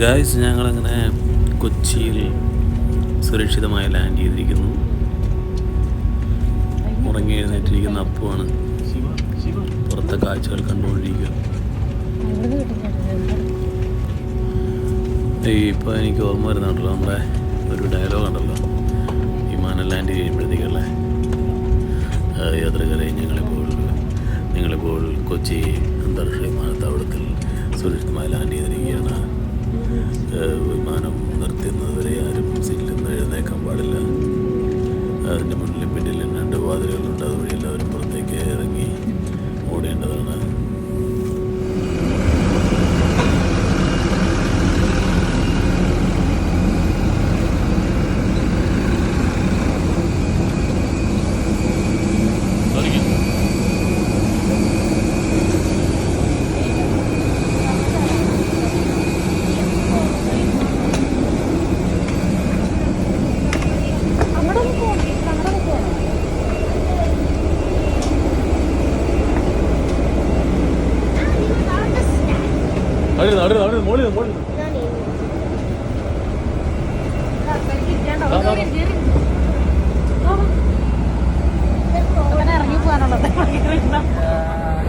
Guys ഞങ്ങളങ്ങനെ കൊച്ചിയിൽ സുരക്ഷിതമായി ലാൻഡ് ചെയ്തിരിക്കുന്നു. ഉറങ്ങി എഴുന്നേറ്റിരിക്കുന്ന അപ്പുവാണ്. പുറത്തെ കാഴ്ചകൾ കണ്ടുകൊണ്ടിരിക്കുക. ഇപ്പോൾ എനിക്ക് ഓർമ്മ വരുന്നുണ്ടല്ലോ നമ്മുടെ ഒരു ഡയലോഗ് ഉണ്ടല്ലോ. വിമാനം ലാൻഡ് ചെയ്യുമ്പോഴത്തേക്കല്ലേ യാത്രക്കാരെ ഞങ്ങളിപ്പോൾ ഞങ്ങളിപ്പോൾ കൊച്ചി അന്താരാഷ്ട്ര വിമാനത്താവളത്തിൽ സുരക്ഷിതമായി ലാൻഡ് ചെയ്തിരിക്കുകയാണ്. വിമാനം നിർത്തുന്നതുവരെ ആരും സീറ്റിൽ നിന്ന് എഴുന്നേക്കാൻ പാടില്ല. അതിന്റെ മുന്നിലും പിന്നിലും രണ്ട് വാതിലുകളുണ്ട്. അതുവഴി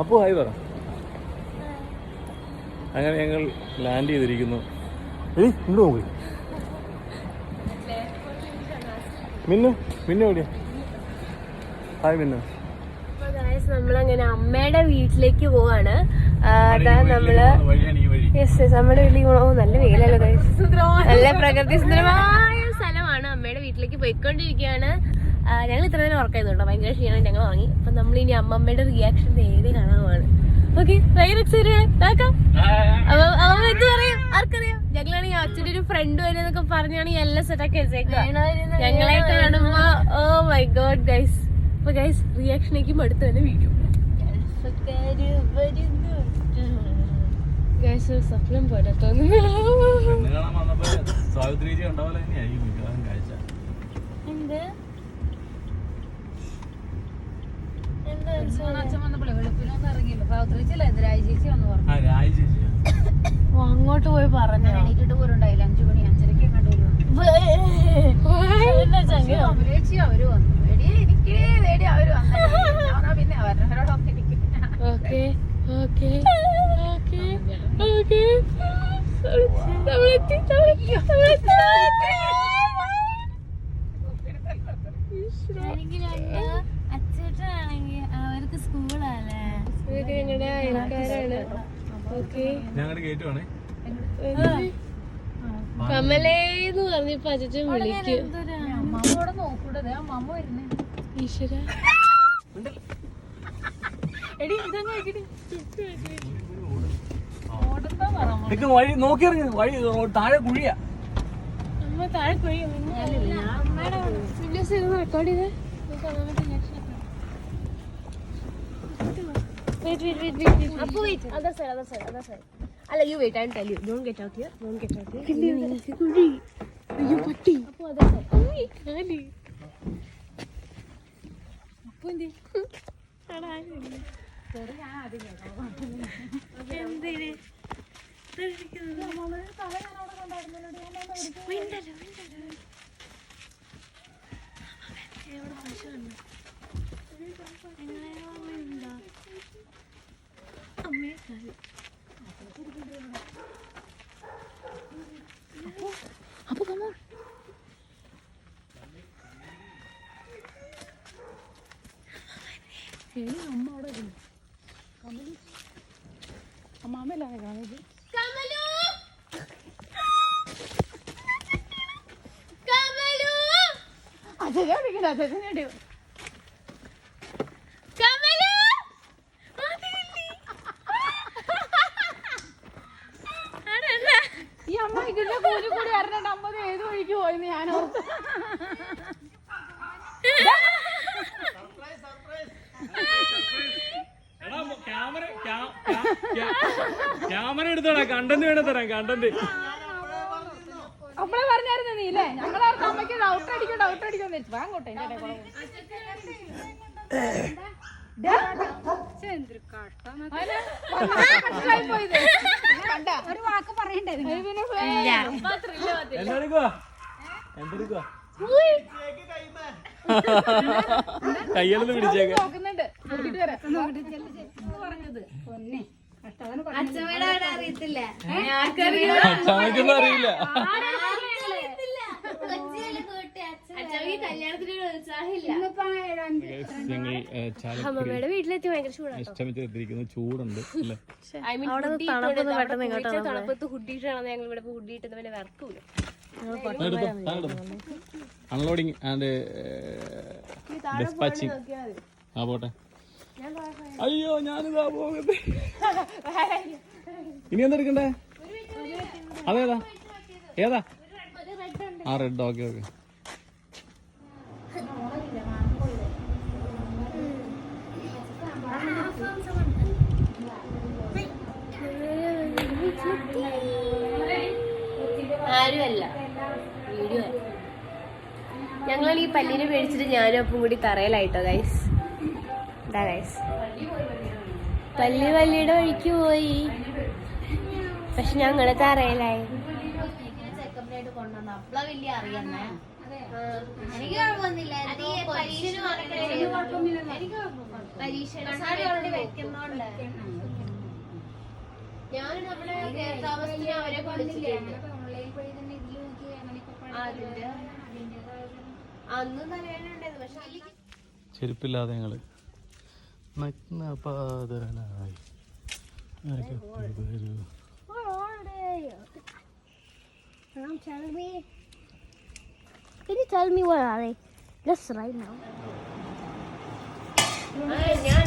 അപ്പു ഹായ് പറ. അങ്ങനെ ഞങ്ങൾ ലാൻഡ് ചെയ്തിരിക്കുന്നു. ഏയ് ഇങ്ങോട്ട് നോക്ക്. മിന്നു മിന്നു എവിടെയാ? ഹായ് മിന്നു. നമ്മളങ്ങനെ അമ്മയുടെ വീട്ടിലേക്ക് പോവാണ്. അതാ നമ്മൾ യെസ് യെസ് നമ്മുടെ വീട്ടിലേക്ക് ഓ നല്ല വെയിലല്ലോ. നല്ല പ്രകൃതി സുന്ദരമായ സ്ഥലമാണ് അമ്മയുടെ വീട്ടിലേക്ക് പോയിക്കൊണ്ടിരിക്കുകയാണ്. ഞങ്ങൾ ഇത്ര നേരം വർക്ക് കേട്ടോ. ഭയങ്കര ക്ഷീണം ഞങ്ങൾ വാങ്ങി അപ്പൊ നമ്മൾ ഇനി അമ്മമ്മയുടെ റിയാക്ഷൻ നേരെ കാണാനാണ് ഓക്കെ ഭയങ്കര എക്സൈറ്റഡ് അപ്പൊ അമ്മ എന്ത് പറയും ആർക്കറിയാം? ഞങ്ങളാണെങ്കിൽ അച്ഛന്റെ ഒരു ഫ്രണ്ട് വരുന്നൊക്കെ പറഞ്ഞാണെങ്കിൽ എല്ലാം സെറ്റാക്കി വെച്ചേക്കുക ഞങ്ങളെ കാണുമ്പോ ഓ മൈ ഗോഡ് ഗൈസ് അപ്പൊ ഗൈസ് റിയാക്ഷനേക്കും അടുത്ത് തന്നെ വീഡിയോ ഗൈസ് സ്വപ്നം പോലെ തോന്നുന്നു. എന്ത്? അങ്ങോട്ട് പോയി പറഞ്ഞു? എണീറ്റിട്ട് പോലും ഉണ്ടായില്ല അഞ്ചു മണി അഞ്ചരക്ക് ചേച്ചി അവർ വന്നു. എടി എനിക്ക് അവർ വന്നു. പിന്നെ അവരോടൊക്കെ എനിക്ക് ഓക്കെ ഓക്കെ ഓക്കെ ഓക്കെ. നമ്മളെത്തി നമ്മളെത്തി സ്കൂളല്ലേ? ഇവരൊക്കെ ഞങ്ങളുടെ അയൽക്കാരാണ്. ഓക്കെ. ഞങ്ങളുടെ കയറ്റുവാണേ കമലേന്ന് പറഞ്ഞപ്പോ അച്ഛൻ വിളിക്കും. ഈശ്വര. വഴി നോക്കി ഇറങ്ങി വഴി താഴെ കുഴിയാ. അമ്മ താഴെ കുഴിയാ റെക്കോർഡ് ചെയ്തേ Wait, wait, wait, wait, wait. അപ്പൊ wait. Other side, other side, other side. അല്ല you wait I tell you don't get out here don't get out here പിന്നെ നിങ്ങൾക്ക് കുഴി അയ്യോ പട്ടി. അപ്പൊ അതർ സൈഡ് ആനി അപ്പൊ എന്ത്? എടാ ആനില്ല എന്തിന് മിണ്ടല്ലോ മിണ്ടല്ലോ അമ്മ അവിടെ ഇരുന്നു കാണുന്നത്? കമലു! കമലു! അച്ഛനെ വിളിക്കണ്ട അച്ഛനെ കമലു അതില്ലേ? ആടാ, ആടാ. ഈ അമ്മ ഇതില്ല ഇങ്ങനെ കൂലി കൂടി വരണ അമ്പത് ഏത് വഴിക്ക് പോയെന്ന് ഞാൻ ഓർത്തു ക്യാമറ എടുത്തോടാ കണ്ടന്റ് വേണേ തരാം കണ്ടന്റ് അപ്പളെ പറഞ്ഞായിരുന്നു നീ അല്ലേ ഞങ്ങളാർക്ക് അമ്മയ്ക്ക് ഡൗട്ട് അടിക്കും ഡൗട്ട് അടിക്കും വെച്ചു വാങ്ങോട്ടെ എന്റെ ഇടയിൽ കൂടെ. ദാ. അതിന് കയ്യെടുത്ത് പിടിച്ചേക്ക. ചമയ്ക്കൊന്നും അറിയില്ല. അമ്മമ്മയുടെ വീട്ടിലെത്തി ഭയങ്കര ചൂടാണ് ചൂടുണ്ട് അല്ലേ? ഐ മീൻ തണുപ്പത്ത് ഹുഡിട്ടാണ് ഞങ്ങൾ ഇവിടെ ഹുഡിയിട്ട് പിന്നെ വിറക്കൂല. അൺലോഡിങ് ആൻഡ് ഡിസ്പാച്ചിങ് ആ പോട്ടെ. അയ്യോ ഞാനിതാ പോകുന്നത്. ഇനി എന്താ എടുക്കണ്ടേ? അതേതാ? ഏതാ? ആ റെഡ് ഓക്കെ ഓക്കെ ആരുമല്ല. ഞങ്ങൾ ഈ പല്ലിനെ മേടിച്ചിട്ട് ഞാനും അപ്പം കൂടി തറയിലായിട്ടോ ഗൈസ് ഇതാ ഗൈസ് പല്ലി പല്ലിയുടെ വഴിക്ക് പോയി. പക്ഷെ ഞങ്ങൾ തറയിലായി. ഞാൻ നമ്മുടെ അവരെ വലിയ അതിന്റെ അന്ന് പക്ഷെ ചെരുപ്പില്ലാതെ ഞങ്ങൾ നഗ്നപാതനായി അകത്ത് വരൂ. Mom, tell me. Can you tell me where are they? Just right now. ഞാൻ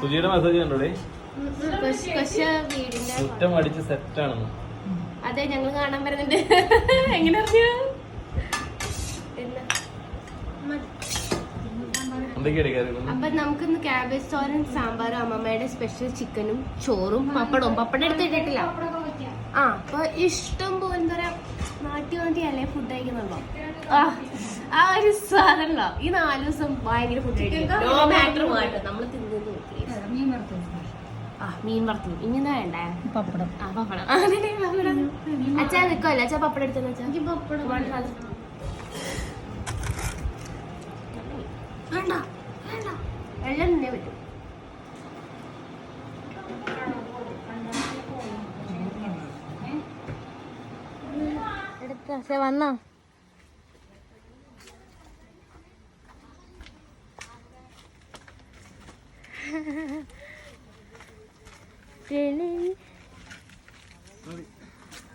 സുജിയുടെ മെസ്സേജ് കണ്ടോടെ? മുറ്റം അടിച്ച് സെറ്റ് ആണെന്ന്. അതെ ഞങ്ങൾ കാണാൻ വരുന്നുണ്ട്. എങ്ങനെ അറിഞ്ഞു? അപ്പൊ നമുക്കിന്ന് ക്യാബേജ് തോരൻ സാമ്പാറും അമ്മമ്മയുടെ സ്പെഷ്യൽ ചിക്കനും ചോറും പപ്പടവും. പപ്പടം എടുത്തിട്ടില്ല ആ അപ്പൊ ഇഷ്ടം പോലെ എന്താ പറയാ നാട്ടി അല്ലേ ഫുഡ് കഴിക്കുന്നുണ്ടോ ആ ആ ഒരു സാധനം ഈ നാല് ദിവസം ഭയങ്കര ഫുഡ് കഴിക്കും. നമ്മൾ തിന്നു മീൻ വറുത്തു ഇനി എന്താ വേണ്ടേ? പപ്പടം. ആ പപ്പടം. അതെ, പപ്പടം. അച്ഛാ നിക്കല്ല? അച്ഛാ പപ്പടം എടുത്തോ അച്ഛാ. എനിക്ക് പപ്പടം വേണ്ട. വേണ്ട എല്ലാം നിന്നെ പറ്റും. എടുത്ത വന്നോ? feeling